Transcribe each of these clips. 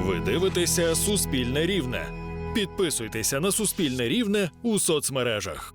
Ви дивитеся Суспільне Рівне. Підписуйтеся на Суспільне Рівне у соцмережах.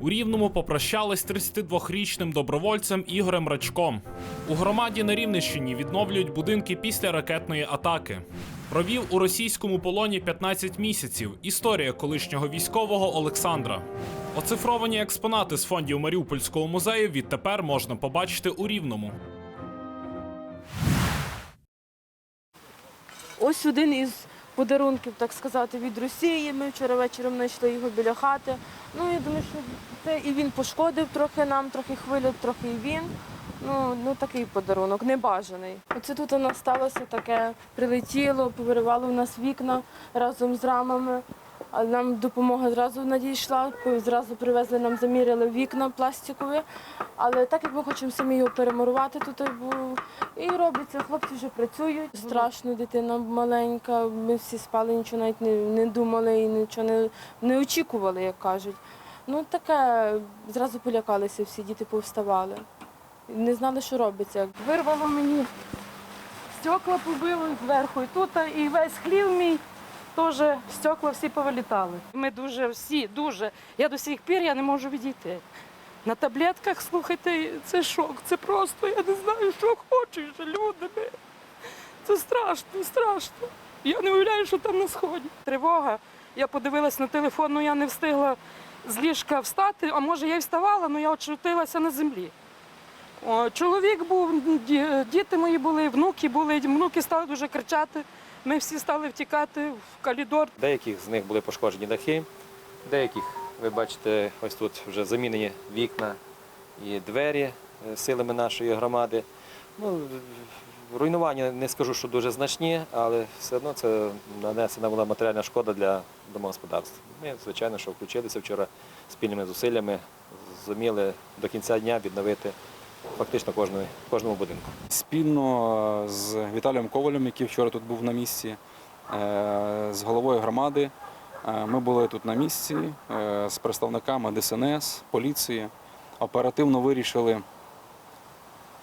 У Рівному попрощались 32-річним добровольцем Ігорем Рачком. У громаді на Рівненщині відновлюють будинки після ракетної атаки. Провів у російському полоні 15 місяців. Історія колишнього військового Олександра. Оцифровані експонати з фондів Маріупольського музею відтепер можна побачити у Рівному. Ось один із подарунків, так сказати, від Росії. Ми вчора вечором знайшли його біля хати. Ну, я думаю, що це і він пошкодив трохи нам, трохи хвилю, трохи і він. Ну, ну такий подарунок, небажаний. Оце тут у нас сталося таке, прилетіло, повиривало в нас вікна разом з рамами. А нам допомога зразу надійшла, зразу привезли, нам заміряли вікна пластикові. Але так як ми хочемо самі його перемурувати, тут і робиться, хлопці вже працюють. Страшно, дитина маленька. Ми всі спали, нічого навіть не, не думали і нічого не, не очікували, як кажуть. Ну таке, зразу полякалися, всі діти повставали. Не знали, що робиться. Вирвало мені стекла побило зверху і тут, і весь хлів мій теж стекла всі повилітали. Ми дуже всі, дуже. Я до сих пір я не можу відійти. На таблетках, слухайте, це шок. Це просто, я не знаю, що хочуть люди. Це страшно, страшно. Я не уявляю, що там на сході. Тривога. Я подивилась на телефон, ну я не встигла з ліжка встати, а може я й вставала, але я очутилася на землі. Чоловік був, діти мої були, внуки були, внуки стали дуже кричати. Ми всі стали втікати в коридор. Деяких з них були пошкоджені дахи, деяких, ви бачите, ось тут вже замінені вікна і двері е, силами нашої громади. Ну, руйнування не скажу, що дуже значні, але все одно це нанесена була матеріальна шкода для домогосподарств. Ми, звичайно, що включилися вчора спільними зусиллями, зуміли до кінця дня відновити фактично кожної, кожному будинку. Спільно з Віталієм Ковалем, який вчора тут був на місці, е, з головою громади. е, Ми були тут на місці е, з представниками ДСНС, поліції. Оперативно вирішили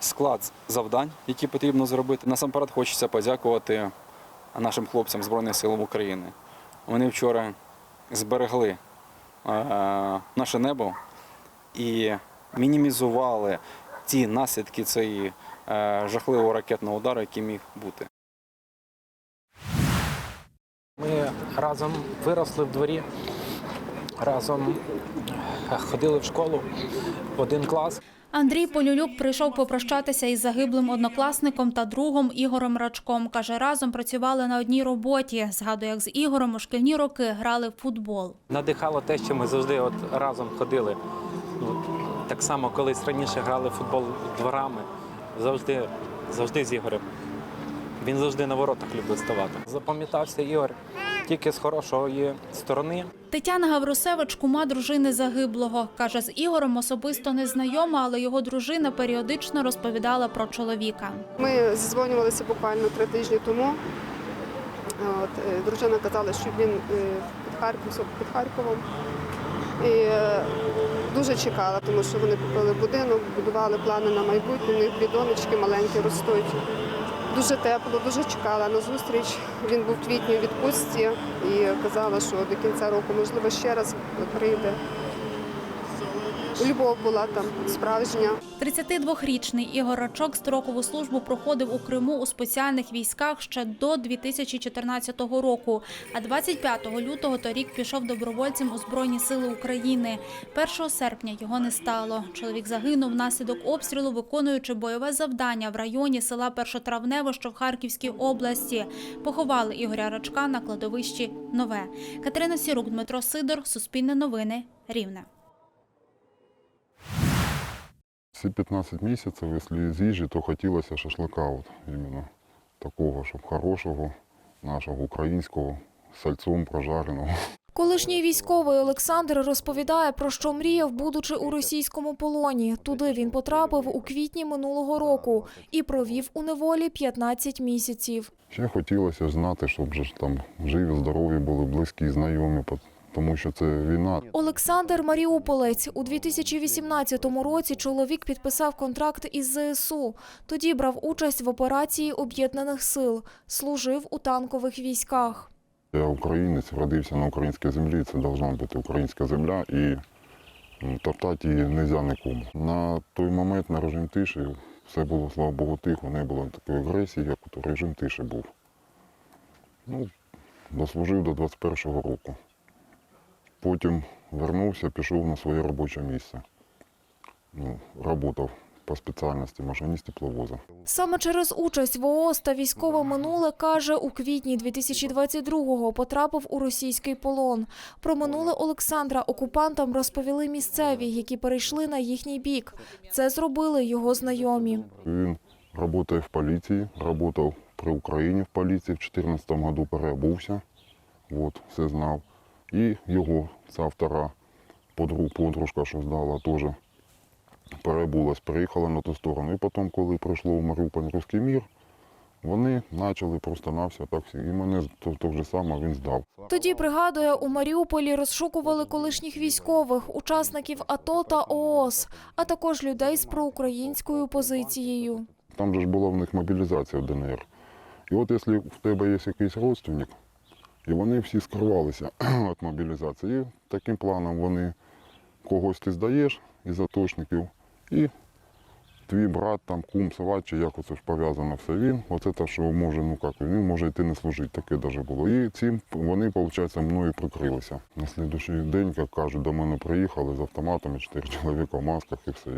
склад завдань, які потрібно зробити. Насамперед хочеться подякувати нашим хлопцям Збройних сил України. Вони вчора зберегли е, наше небо і мінімізували ті наслідки цієї е, жахливого ракетного удару, який міг бути. Ми разом виросли в дворі, разом е, ходили в школу в один клас. Андрій Полюлюк прийшов попрощатися із загиблим однокласником та другом Ігорем Рачком. Каже, разом працювали на одній роботі. Згадує, як з Ігорем у шкільні роки грали в футбол. Надихало те, що ми завжди от разом ходили. Так само колись раніше грали в футбол дворами, завжди, завжди з Ігорем. Він завжди на воротах любив ставати. Запам'ятався Ігор тільки з хорошої сторони. Тетяна Гаврусевич, кума дружини загиблого. Каже, з Ігорем особисто не знайома, але його дружина періодично розповідала про чоловіка. Ми зізвонювалися буквально три тижні тому. От, е, дружина казала, що він е, під, Харків, під Харковом. І е, дуже чекала, тому що вони купили будинок, будували плани на майбутнє, у них дві маленькі ростуть. Дуже тепло, дуже чекала на зустріч. Він був в квітні у відпустці і казала, що до кінця року, можливо, ще раз прийде. Любов була там справжня. 32-річний Ігор Рачок строкову службу проходив у Криму у спеціальних військах ще до 2014 року. А 25 лютого торік пішов добровольцем у Збройні сили України. 1 серпня його не стало. Чоловік загинув внаслідок обстрілу, виконуючи бойове завдання в районі села Першотравневе, що в Харківській області. Поховали Ігоря Рачка на кладовищі Нове. Катерина Сірук, Дмитро Сидор, Суспільне новини, Рівне. Ці 15 місяців, якщо з їжі, то хотілося шашлика, от, іменно такого, щоб хорошого, нашого українського, сальцом прожареного. Колишній військовий Олександр розповідає, про що мріяв, будучи у російському полоні. Туди він потрапив у квітні минулого року і провів у неволі 15 місяців. Ще хотілося знати, щоб ж там живі, здорові були, близькі, знайомі, тому що це війна. Олександр Маріуполець у 2018 році чоловік підписав контракт із ЗСУ. Тоді брав участь в операції об'єднаних сил, служив у танкових військах. Я українець, родився на українській землі, це повинна бути українська земля і топтати її не можна нікому. На той момент на режим тиші все було, слава Богу, тихо, не було такої агресії, як режим тиші був. Ну, дослужив до 21-го року. Потім вернувся, пішов на своє робоче місце. Ну, работав по спеціальності машиніст тепловоза. Саме через участь в ООС та військове минуле, каже, у квітні 2022-го потрапив у російський полон. Про минуле Олександра окупантам розповіли місцеві, які перейшли на їхній бік. Це зробили його знайомі. Він працює в поліції, працював при Україні в поліції, в 2014 году переобувся, от, все знав. І його, ця втора подруг, подружка, що здала, теж перебулась, переїхала на ту сторону. І потім, коли прийшло в Маріуполь Руський мір, вони почали просто нався так всі. І мене то, то же саме він здав. Тоді, пригадує, у Маріуполі розшукували колишніх військових, учасників АТО та ООС, а також людей з проукраїнською позицією. Там же ж була в них мобілізація в ДНР. І от якщо в тебе є якийсь родственник, і вони всі скривалися від мобілізації, і таким планом вони когось ти здаєш із атошників, і твій брат, там, кум, сват, чи як оце ж пов'язано все він, оце те, що може, ну як, він може йти не служити, таке навіть було. І цим вони, виходить, мною прикрилися. На слідуючий день, як кажуть, до мене приїхали з автоматами, чотири чоловіка в масках і все,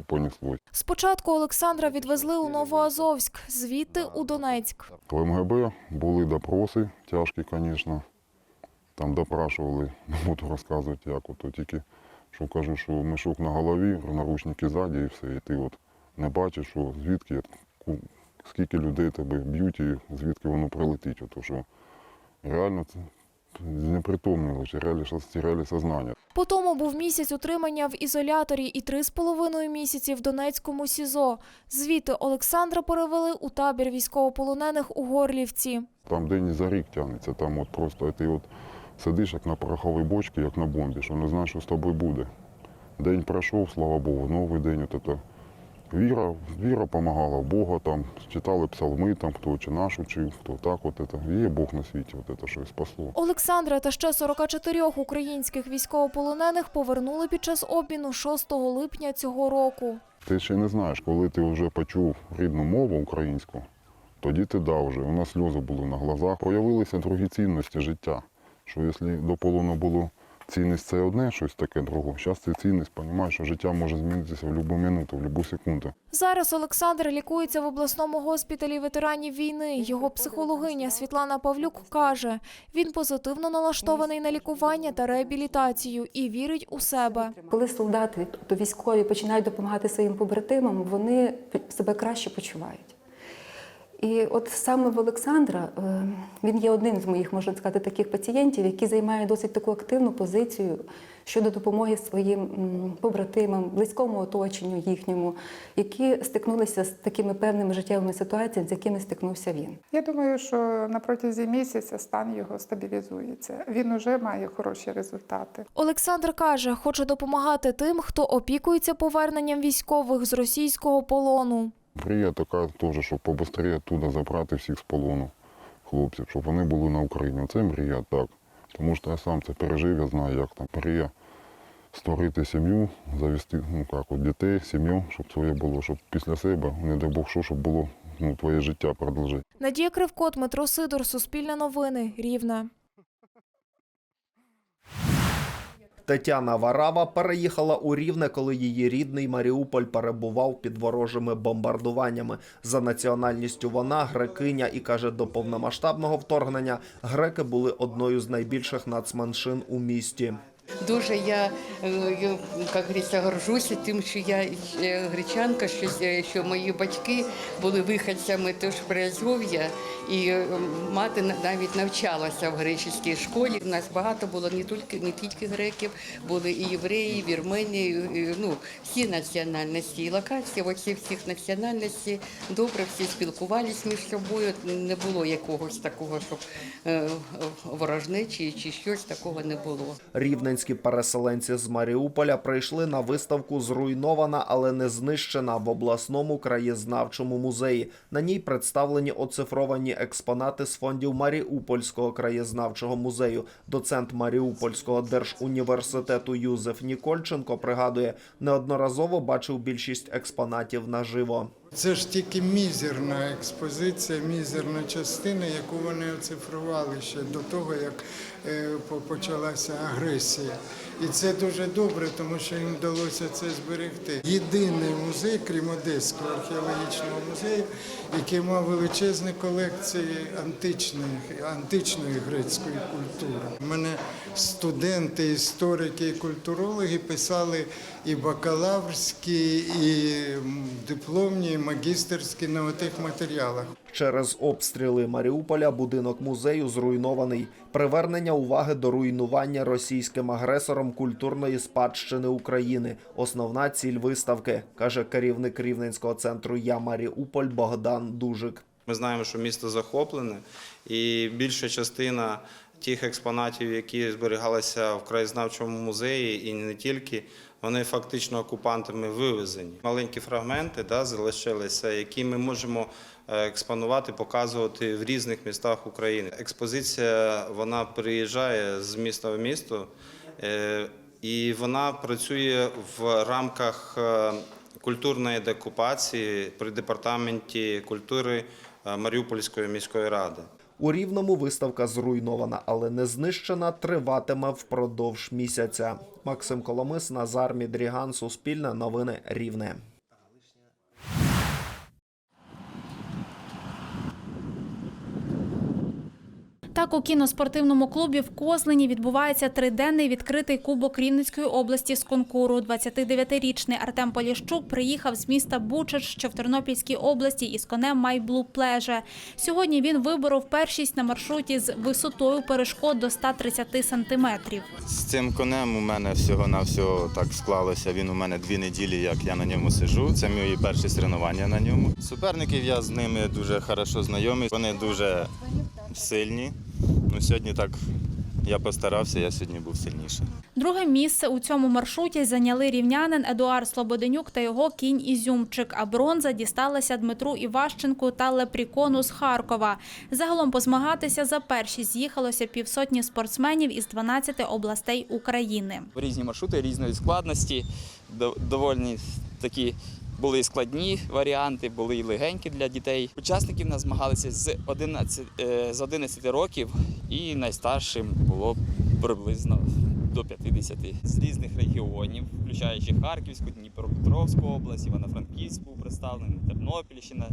понеслось. Спочатку Олександра відвезли у Новоазовськ, звідти у Донецьк. В МГБ були допроси, тяжкі, звісно. Там допрашували, не буду розказувати, як ото тільки, що кажу, що мішок на голові, наручники ззаді і все. І ти от не бачиш, що звідки, скільки людей тебе б'ють і звідки воно прилетить. Ото, що реально це знепритомнило, теряли, теряли сознання. По тому був місяць утримання в ізоляторі і три з половиною місяці в Донецькому СІЗО. Звідти Олександра перевели у табір військовополонених у Горлівці. Там день за рік тягнеться, там от просто ти от сидиш як на пороховій бочці, як на бомбі, що не знаєш, що з тобою буде. День пройшов, слава Богу, новий день. От. Віра, віра допомагала Бога, там читали псалми, там хто чи наш учив, хто так, от це. Є Бог на світі, от це, що і спасло. Олександра та ще 44 українських військовополонених повернули під час обміну 6 липня цього року. Ти ще не знаєш, коли ти вже почув рідну мову українську, тоді ти дав вже. У нас сльози були на глазах. Проявилися другі цінності життя. Що якщо до полону було цінність це одне, щось таке друге, зараз ти цінність, розумієш, що життя може змінитися в будь-яку минуту, в будь-яку секунду. Зараз Олександр лікується в обласному госпіталі ветеранів війни. Його психологиня Світлана Павлюк каже, він позитивно налаштований на лікування та реабілітацію і вірить у себе. Коли солдати, тобто військові, починають допомагати своїм побратимам, вони себе краще почувають. І от саме в Олександра е, він є одним з моїх, можна сказати, таких пацієнтів, який займає досить таку активну позицію щодо допомоги своїм побратимам, близькому оточенню їхньому, які стикнулися з такими певними життєвими ситуаціями, з якими стикнувся він. Я думаю, що на протязі місяця стан його стабілізується. Він уже має хороші результати. Олександр каже, хоче допомагати тим, хто опікується поверненням військових з російського полону. Мрія така теж, щоб побыстрее туди забрати всіх з полону хлопців, щоб вони були на Україні. Це мрія так. Тому що я сам це пережив, я знаю, як там мрія створити сім'ю, завести ну, як, от, дітей, сім'ю, щоб своє було, щоб після себе, не дай Бог, що, щоб було ну, твоє життя продовжити. Надія Кривко, Дмитро Сидор, Суспільне новини, Рівне. Тетяна Варава переїхала у Рівне, коли її рідний Маріуполь перебував під ворожими бомбардуваннями. За національністю вона грекиня і каже, до повномасштабного вторгнення греки були одною з найбільших нацменшин у місті. Дуже я, е, як говориться, горжуся тим, що я е, гречанка, що, е, що мої батьки були виходцями теж Приазов'я, і мати навіть навчалася в греческій школі. У нас багато було не тільки не тільки греків, були і євреї, і вірмені, і, ну всі національності. І локації оці всіх національностей добре всі спілкувалися між собою. Не було якогось такого, щоб ворожнечі чи щось такого не було. Рівненські переселенці з Маріуполя прийшли на виставку Зруйнована, але не знищена в обласному краєзнавчому музеї. На ній представлені оцифровані експонати з фондів Маріупольського краєзнавчого музею. Доцент Маріупольського держуніверситету Юзеф Нікольченко пригадує, неодноразово бачив більшість експонатів наживо. Це ж тільки мізерна експозиція, мізерна частина, яку вони оцифрували ще до того, як е, почалася агресія. І це дуже добре, тому що їм вдалося це зберегти. Єдиний музей, крім Одеського археологічного музею, який мав величезні колекції античної, античної грецької культури. У мене студенти, історики і культурологи писали і бакалаврські, і дипломні, і магістерські на отих матеріалах. Через обстріли Маріуполя будинок музею зруйнований. Привернення уваги до руйнування російським агресором культурної спадщини України. Основна ціль виставки, каже керівник Рівненського центру Я Маріуполь Богдан Дужик. Ми знаємо, що місто захоплене, і більша частина тих експонатів, які зберігалися в краєзнавчому музеї, і не тільки, вони фактично окупантами вивезені. Маленькі фрагменти да, залишилися, які ми можемо експонувати, показувати в різних містах України. Експозиція вона приїжджає з міста в місто, е, і вона працює в рамках е, культурної декупації при департаменті культури е, Маріупольської міської ради. У Рівному виставка зруйнована, але не знищена, триватиме впродовж місяця. Максим Коломис, Назар Мідріган, Суспільне новини Рівне. Так, у кіноспортивному клубі в Козлені відбувається триденний відкритий кубок Рівненської області з конкуру. 29-річний Артем Поліщук приїхав з міста Бучач, що в Тернопільській області, із конем Blue Pleasure. Сьогодні він виборов першість на маршруті з висотою перешкод до 130 сантиметрів. З цим конем у мене всього на всього так склалося. Він у мене дві неділі, як я на ньому сиджу. Це мої перші соревнування на ньому. Суперників я з ними дуже хорошо знайомий. Вони дуже сильні. Ну сьогодні так я постарався, я сьогодні був сильніший. Друге місце у цьому маршруті зайняли рівнянин Едуард Слободенюк та його кінь Ізюмчик, а бронза дісталася Дмитру Іващенку та Лепрікону з Харкова. Загалом позмагатися за першість з'їхалося півсотні спортсменів із 12 областей України. різні маршрути різної складності, до- доволі такі були і складні варіанти, були і легенькі для дітей. Учасники в нас змагалися з 11, е, з 11 років, і найстаршим було приблизно до 50 з різних регіонів, включаючи Харківську, Дніпропетровську область, Івано-Франківську представлені, Тернопільщина,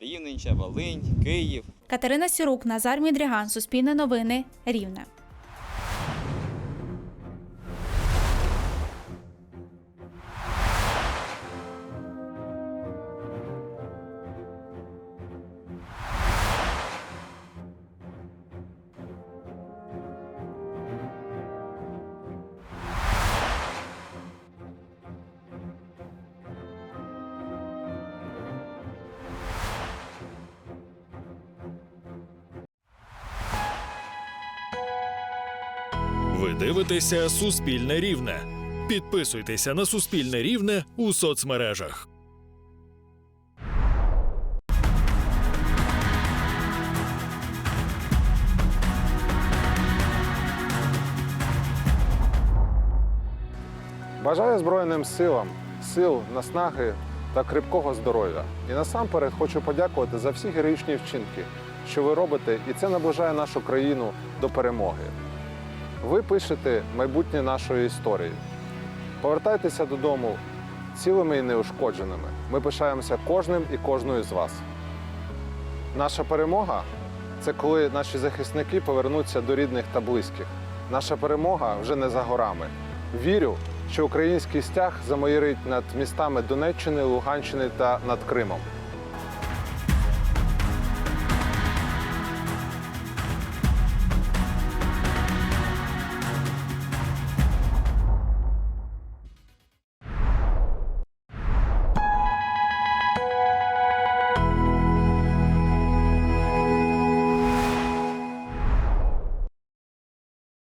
Рівненщина, Волинь, Київ. Катерина Сірук, Назар Мідріган, Суспільне новини, Рівне. Ви дивитеся Суспільне Рівне. Підписуйтеся на Суспільне Рівне у соцмережах. Бажаю Збройним силам, сил, наснаги та крепкого здоров'я. І насамперед хочу подякувати за всі героїчні вчинки, що ви робите, і це наближає нашу країну до перемоги. Ви пишете майбутнє нашої історії. Повертайтеся додому цілими і неушкодженими. Ми пишаємося кожним і кожною з вас. Наша перемога це коли наші захисники повернуться до рідних та близьких. Наша перемога вже не за горами. Вірю, що український стяг замоїрить над містами Донеччини, Луганщини та над Кримом.